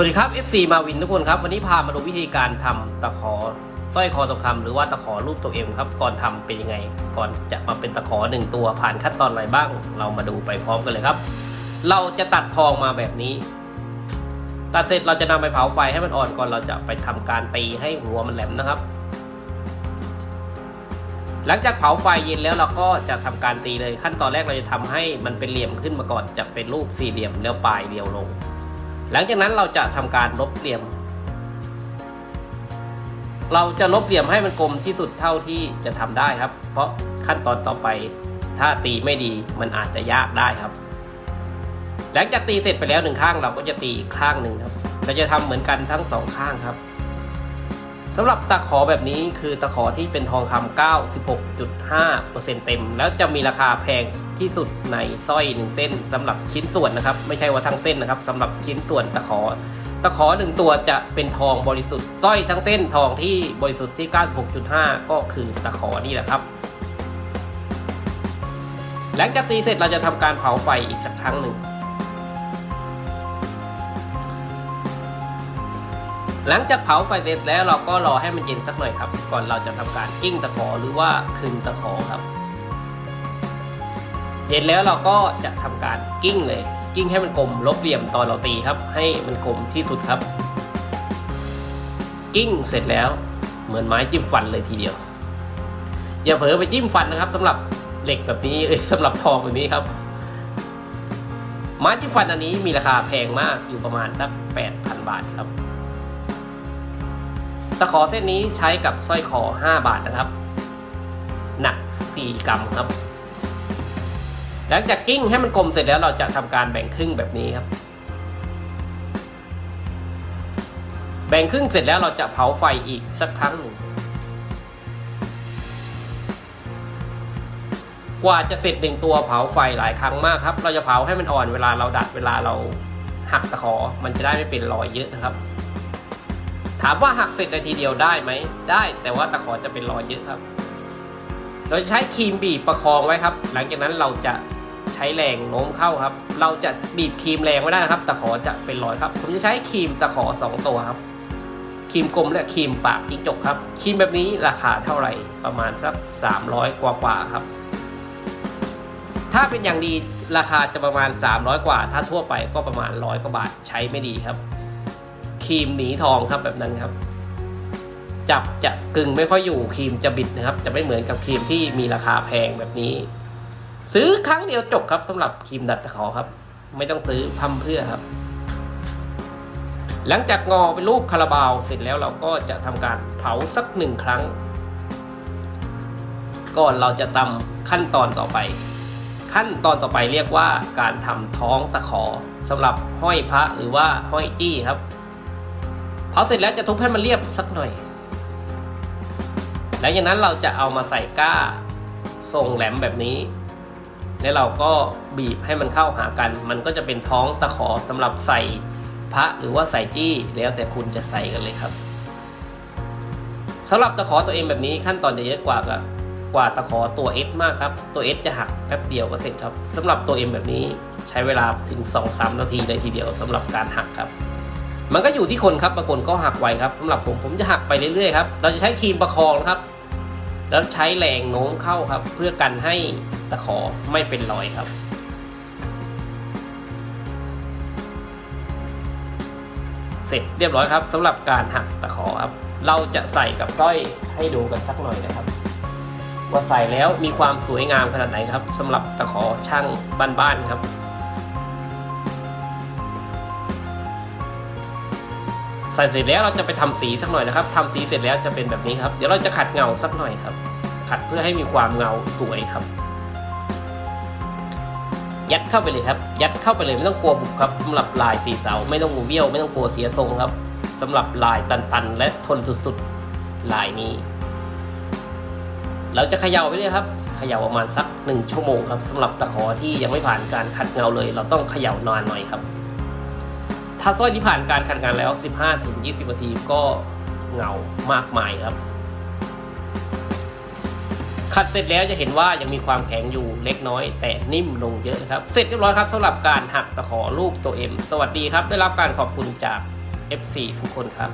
วัสดีครับ FC มาวินทุกคนครับ วันนี้พามาดูวิธีการทำตะขอสร้อยคอทองคำหรือว่าตะขอรูปตัวเอ็มครับ ก่อนทำเป็นยังไง ก่อนจะมาเป็นตะขอหนึ่งตัวผ่านขั้นตอนอะไรบ้าง เรามาดูไปพร้อมกันเลยครับ เราจะตัดทองมาแบบนี้ ตัดเสร็จเราจะนำไปเผาไฟให้มันอ่อนก่อนเราจะไปทำการตีให้หัวมันแหลมนะครับ หลังจากเผาไฟเย็นแล้วเราก็จะทำการตีเลยขั้นตอนแรกเราจะทำให้มันเป็นเหลี่ยมขึ้นมาก่อนจะเป็นรูปสี่เหลี่ยมแล้วปลายเดียวลง หลังจากนั้นเราจะทำการลบเหลี่ยม เราจะลบเหลี่ยมให้มันกลมที่สุดเท่าที่จะทำได้ครับ เพราะขั้นตอนต่อไปถ้าตีไม่ดีมันอาจจะยากได้ครับ หลังจากตีเสร็จไปแล้วหนึ่งข้างเราก็จะตีอีกข้างหนึ่งครับ เราจะทำเหมือนกันทั้งสองข้างครับ สำหรับตะขอแบบนี้คือตะขอที่เป็นทองคำ96.5%เต็ม แล้วจะมีราคาแพงที่สุดในสร้อยหนึ่งเส้นสำหรับชิ้นส่วนนะครับ ไม่ใช่ว่าทั้งเส้นนะครับสำหรับชิ้นส่วนตะขอ ตะขอหนึ่งตัวจะเป็นทองบริสุทธิ์สร้อยทั้งเส้นทองที่บริสุทธิ์ที่ 96.5 ก็คือตะขอนี่แหละครับหลังจากตีเสร็จเราจะทำการเผาไฟอีกสักครั้งหนึ่ง หลังจากเผาไฟเสร็จแล้วเราก็รอให้มันเย็นสักหน่อยครับ ก่อนเราจะทำการกิ้งตะขอหรือว่าคึงตะขอครับ เย็นแล้วเราก็จะทำการกิ้งเลย กิ้งให้มันกลมลบเหลี่ยมตอนเราตีครับ ให้มันกลมที่สุดครับ กิ้งเสร็จแล้วเหมือนไม้จิ้มฟันเลยทีเดียว อย่าเผลอไปจิ้มฟันนะครับสำหรับเหล็กแบบนี้เอ้ยสำหรับทองแบบนี้ครับไม้จิ้มฟันอันนี้มีราคาแพงมากอยู่ประมาณสัก8,000 บาทครับ ตะขอเส้นนี้ใช้กับสร้อยคอ 5 บาทนะครับ หนัก 4 กรัมครับ หลังจากกิ้งให้มันกลมเสร็จแล้วเราจะทำการแบ่งครึ่งแบบนี้ครับ แบ่งครึ่งเสร็จแล้วเราจะเผาไฟอีกสักครั้งหนึ่งกว่าจะเสร็จหนึ่งตัวเผาไฟหลายครั้งมากครับ เราจะเผาให้มันอ่อนเวลาเราดัดเวลาเราหักตะขอ มันจะได้ไม่เป็นรอยเยอะนะครับามว่าหักเสร็จในทีเดียวได้ไหม ได้แต่ว่าตะขอจะเป็นรอยเยอะครับเราจะใช้ครีมบีบประคองไว้ครับ หลังจากนั้นเราจะใช้แรงโน้มเข้าครับ เราจะบีบครีมแรงไม่ได้นะครับ ตะขอจะเป็นรอยครับ ผมจะใช้ครีมตะขอสองตัวครับครีมกลมและครีมปากจิ้งจกครับครีมแบบนี้ราคาเท่าไหร่ประมาณสัก 300 กว่ากว่าครับ ถ้าเป็นอย่างดีราคาจะประมาณ 300 กว่า ถ้าทั่วไปก็ประมาณร้อยกว่าบาทใช้ไม่ดีครับ ครีมหนีทองครับแบบนั้นครับ จับจะกึ่งไม่ค่อยอยู่ครีมจะบิดนะครับ จะไม่เหมือนกับครีมที่มีราคาแพงแบบนี้ ซื้อครั้งเดียวจบครับสำหรับครีมดัดตะขอครับ ไม่ต้องซื้อพัมเพื่อครับ หลังจากงอเป็นรูปคาราบาวเสร็จแล้วเราก็จะทำการเผาสักหนึ่งครั้งก่อนเราจะทำขั้นตอนต่อไป ขั้นตอนต่อไปเรียกว่าการทำท้องตะขอสำหรับห้อยพระหรือว่าห้อยจี้ครับ เผาเสร็จแล้วจะทุบให้มันเรียบสักหน่อยหลังจากนั้นเราจะเอามาใส่ก้าทรงแหลมแบบนี้ แล้วเราก็บีบให้มันเข้าหากัน มันก็จะเป็นท้องตะขอสำหรับใส่พระหรือว่าใส่จี้แล้วแต่คุณจะใส่กันเลยครับสำหรับตะขอตัวเองแบบนี้ขั้นตอนจะเยอะกว่ากับกว่าตะขอตัว S มากครับ ตัว S จะหักแป๊บเดียวก็เสร็จครับสำหรับตัว M แบบนี้ใช้เวลาถึง 2-3 นาทีเลยทีเดียวสำหรับการหักครับ มันก็อยู่ที่คนครับบางคนก็หักไวครับสำหรับผมผมจะหักไปเรื่อยๆครับเราจะใช้ครีมประคองนะครับ แล้วใช้แรงโน้มเข้าครับ เพื่อกันให้ตะขอไม่เป็นรอยครับ เสร็จเรียบร้อยครับสำหรับการหักตะขอครับ เราจะใส่กับสร้อยให้ดูกันสักหน่อยนะครับ ว่าใส่แล้วมีความสวยงามขนาดไหนครับสำหรับตะขอช่างบ้านๆครับ ส่เสร็จแล้วเราจะไปทำสีสักหน่อยนะครับทำสีเสร็จแล้วจะเป็นแบบนี้ครับ เดี๋ยวเราจะขัดเงาสักหน่อยครับ ขัดเพื่อให้มีความเงาสวยครับ ยัดเข้าไปเลยครับ ยัดเข้าไปเลยไม่ต้องกลัวบุบครับสำหรับลายสีเสาไม่ต้องมูเบี้ยวไม่ต้องกลัวเสียทรงครับสำหรับลายตันๆ และทนสุดๆลายนี้ เราจะเขย่าไปเลยครับเขย่าประมาณสักหนึ่งชั่วโมงครับสำหรับตะขอที่ยังไม่ผ่านการขัดเงาเลย เราต้องเขย่านานหน่อยครับ ถ้าสร้อยที่ผ่านการขัดงานแล้ว 15-20นาทีก็เงามากมายครับ ขัดเสร็จแล้วจะเห็นว่ายังมีความแข็งอยู่เล็กน้อย แต่นิ่มลงเยอะครับ เสร็จเรียบร้อยครับสำหรับการหักตะขอลูกตัวเอ็มสวัสดีครับ ได้รับการขอบคุณจาก FC ทุกคนครับ